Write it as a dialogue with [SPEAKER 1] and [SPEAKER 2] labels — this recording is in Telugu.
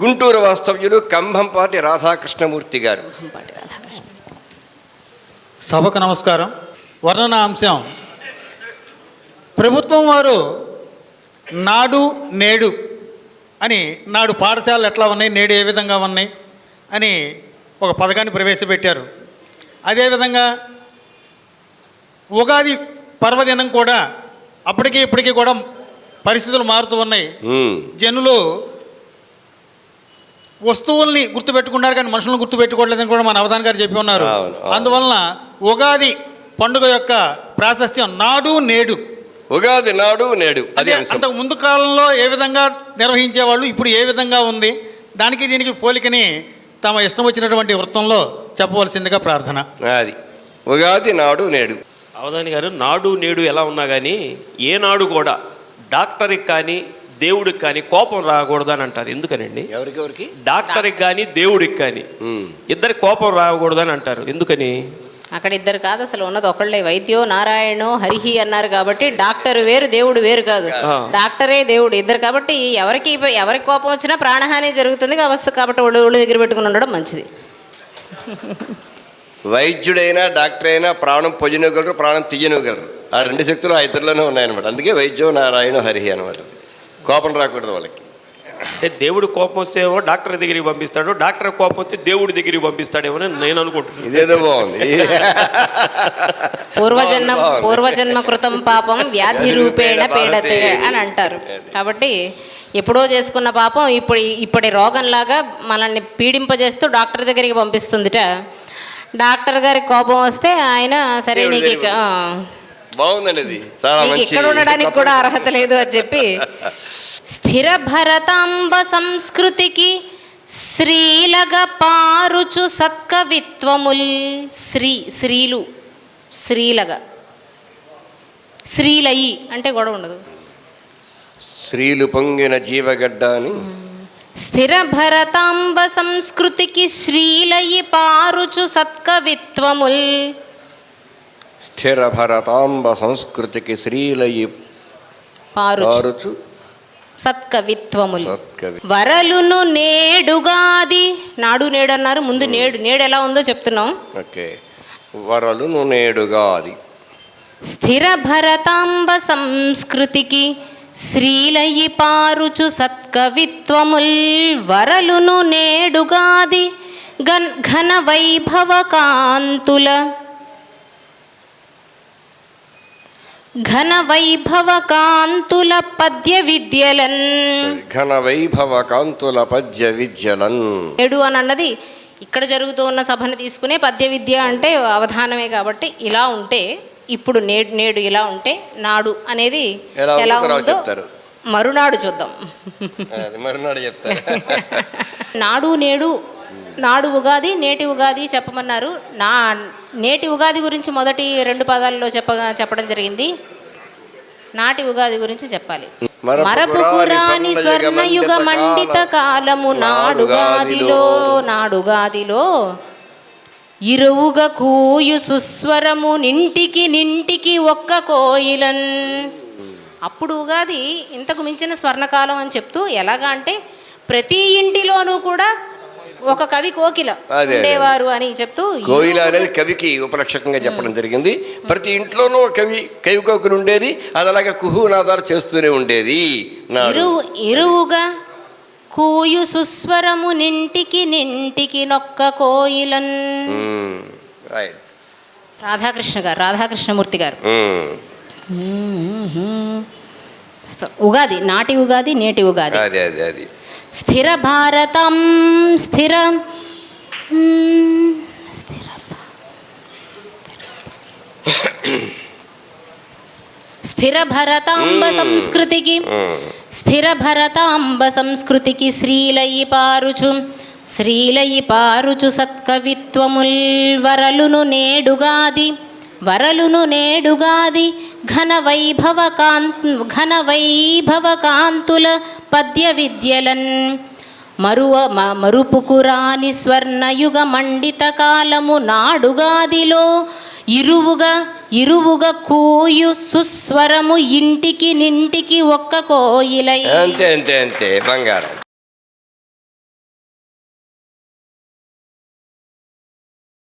[SPEAKER 1] గుంటూరు వాస్తవ్యులు కంభంపాటి రాధాకృష్ణమూర్తి గారు.
[SPEAKER 2] సభకు నమస్కారం. వర్ణన అంశం. ప్రభుత్వం వారు నాడు నేడు అని నాడు పాఠశాలలు ఎట్లా ఉన్నాయి నేడు ఏ విధంగా ఉన్నాయి అని ఒక పథకాన్ని ప్రవేశపెట్టారు. అదేవిధంగా ఉగాది పర్వదినం కూడా అప్పటికి ఇప్పటికీ కూడా పరిస్థితులు మారుతూ ఉన్నాయి. జనులు వస్తువుల్ని గుర్తుపెట్టుకున్నారు కానీ మనుషులను గుర్తుపెట్టుకోవట్లేదని కూడా మన అవధాన్ గారు చెప్పి ఉన్నారు. అందువలన ఉగాది పండుగ యొక్క ప్రాశస్త్యం నాడు నేడు.
[SPEAKER 1] ఉగాది నాడు నేడు. అది
[SPEAKER 2] అంతకు ముందు కాలంలో ఏ విధంగా నిర్వహించేవాళ్ళు ఇప్పుడు ఏ విధంగా ఉంది? దానికి దీనికి పోలికని తమ ఇష్టం వచ్చినటువంటి వృత్తంలో చెప్పవలసిందిగా ప్రార్థన.
[SPEAKER 1] అది. ఉగాది నాడు నేడు.
[SPEAKER 3] అవధాని గారు నాడు నేడు ఎలా ఉన్నా కానీ ఏ నాడు కూడా డాక్టర్కి కానీ దేవుడికి కానీ కోపం రాకూడదు అని అంటారు. ఎందుకనండి?
[SPEAKER 1] ఎవరికెవరికి
[SPEAKER 3] డాక్టర్కి కానీ దేవుడికి కానీ. ఇద్దరికి కోపం రాకూడదు అని అంటారు. ఎందుకని?
[SPEAKER 4] అక్కడ ఇద్దరు కాదు అసలు ఉన్నది ఒకళ్ళే. వైద్యో నారాయణో హరిహి అన్నారు కాబట్టి డాక్టర్ వేరు దేవుడు వేరు కాదు. డాక్టరే దేవుడు. ఇద్దరు కాబట్టి ఎవరికి ఎవరికి కోపం వచ్చినా ప్రాణహాని జరుగుతుంది కాబట్టి కాబట్టి ఒళ్ళు ఒళ్ళు దగ్గర పెట్టుకుని ఉండడం మంచిది.
[SPEAKER 1] వైద్యుడైనా డాక్టర్ అయినా ప్రాణం పొజినగలరు ప్రాణం తీయనగలరు ఆ రెండు శక్తులు ఆ ఇద్దరిలోనే ఉన్నాయన్నమాట. అందుకే వైద్యం నారాయణ హరిహి అనమాట కోపం రాకూడదు వాళ్ళకి.
[SPEAKER 3] అంటే దేవుడు కోపం వస్తేమో డాక్టర్ దగ్గరికి పంపిస్తాడు డాక్టర్ కోపం వస్తే దేవుడి దగ్గరికి పంపిస్తాడేమో అని నేను అనుకుంటున్నాను.
[SPEAKER 1] ఇదేదో బాగుంది.
[SPEAKER 4] పూర్వజన్మ. పూర్వజన్మ కృతం పాపం వ్యాధి రూపేణ పీడతే అని అంటారు. కాబట్టి ఎప్పుడో చేసుకున్న పాపం ఇప్పుడు ఇప్పటి రోగంలాగా మనల్ని పీడింపజేస్తూ డాక్టర్ దగ్గరికి పంపిస్తుందిట. డాక్టర్ గారికి కోపం వస్తే ఆయన సరే నీకు ఇక- ఆ,
[SPEAKER 1] బాగుందండి ఇది. చాలా మంచి
[SPEAKER 4] ఇక్కడ ఉండడానికి కూడా అర్హత లేదు అని చెప్పి స్థిర భరతాంబ సంస్కృతికి శ్రీలగ పారుచు సత్కవిత్వముల్ శ్రీ శ్రీలు శ్రీలగ. శ్రీలయి అంటే గొడవ ఉండదు.
[SPEAKER 1] స్త్రీలు పొంగిన జీవగడ్డ అని.
[SPEAKER 4] స్థిర భరతాంబ సంస్కృతికి శ్రీలయి పారుచు సత్కవిత్వముల్
[SPEAKER 1] స్థిర భరతాంబ సంస్కృతికి శ్రీలయి
[SPEAKER 4] పారుచు సత్కవిత్వముల్
[SPEAKER 1] సత్కవి
[SPEAKER 4] వరలును నేడుగాది నాడు నేడు అన్నారు ముందు నేడు నేడు ఎలా ఉందో చెప్తున్నాం.
[SPEAKER 1] ఓకే. వరలు నేడుగా అది
[SPEAKER 4] స్థిర భరతాంబ సంస్కృతికి శ్రీలయి పారుచు సత్కవిత్వముల్. వరలును నేడుగాది. గన్ ఘన వైభవ కాంతుల ఘన వైభవ కాంతుల పద్య విద్యలన్
[SPEAKER 1] ఘన వైభవ కాంతుల పద్య విద్యలన్
[SPEAKER 4] నేడు అని అన్నది ఇక్కడ జరుగుతూ ఉన్న సభను తీసుకునే పద్య విద్య అంటే అవధానమే కాబట్టి ఇలా ఉంటే ఇప్పుడు నేడు నేడు ఇలా ఉంటే నాడు అనేది
[SPEAKER 1] ఎలా ఉందో.
[SPEAKER 4] మరునాడు చూద్దాం.
[SPEAKER 1] మరునాడు చెప్తారు.
[SPEAKER 4] నాడు నేడు నాడు ఉగాది నేటి ఉగాది చెప్పమన్నారు. నా నేటి ఉగాది గురించి మొదటి రెండు పదాల్లో చెప్పగా చెప్పడం జరిగింది. నాటి ఉగాది గురించి చెప్పాలి.
[SPEAKER 1] మరపుకు
[SPEAKER 4] మరపుకు
[SPEAKER 1] రాని
[SPEAKER 4] రాని స్వర్ణయుగ
[SPEAKER 1] స్వర్ణయుగ
[SPEAKER 4] మండిత కాలము నాడుగాదిలో నాడుగాదిలో ఇరువుగా కూయు సుస్వరము నింటికి నింటికి ఒక్క కోయిలన్. అప్పుడు ఉగాది ఇంతకు మించిన స్వర్ణకాలం అని చెప్తూ ఎలాగా అంటే ప్రతి ఇంటిలోనూ కూడా ఒక కవి కోకిల. ఉండేవారు అని చెప్తూ
[SPEAKER 1] కోయిల అనేది కవికి ఉపలక్షకంగా చెప్పడం జరిగింది. ప్రతి ఇంట్లోనూ ఒక కవి కవి కోకులు ఉండేది. అది అలాగే కుహునాదాలు చేస్తూనే ఉండేది.
[SPEAKER 4] ఇరువు ఇరువుగా కూయు సుస్వరము నింటికి నింటికి నొక్క కోయిలన్.
[SPEAKER 1] రైట్
[SPEAKER 4] రాధాకృష్ణ గారు రాధాకృష్ణమూర్తి గారు. ఉగాది నాటి ఉగాది నేటి ఉగాది.
[SPEAKER 1] అదే అదే అది.
[SPEAKER 4] స్థిర భారతం స్థిర స్థిర భరతాంబ సంస్కృతికి స్థిర భరతాంబ సంస్కృతికి శ్రీలయి పారుచు శ్రీలయి పారుచు సత్కవిత్వముల్ వరలును నేడుగాది వరలును నేడుగాది ఘన ఘన పద్య విద్యలన్ మరువ మ- స్వర్ణయుగ మండిత కాలము నాడుగాదిలో ఇరువుగా ఇరువుగా కూయు సుస్వరము ఇంటికి నింటికి ఒక్క కోయిలై.
[SPEAKER 1] అంతే అంతే అంతే బంగారం.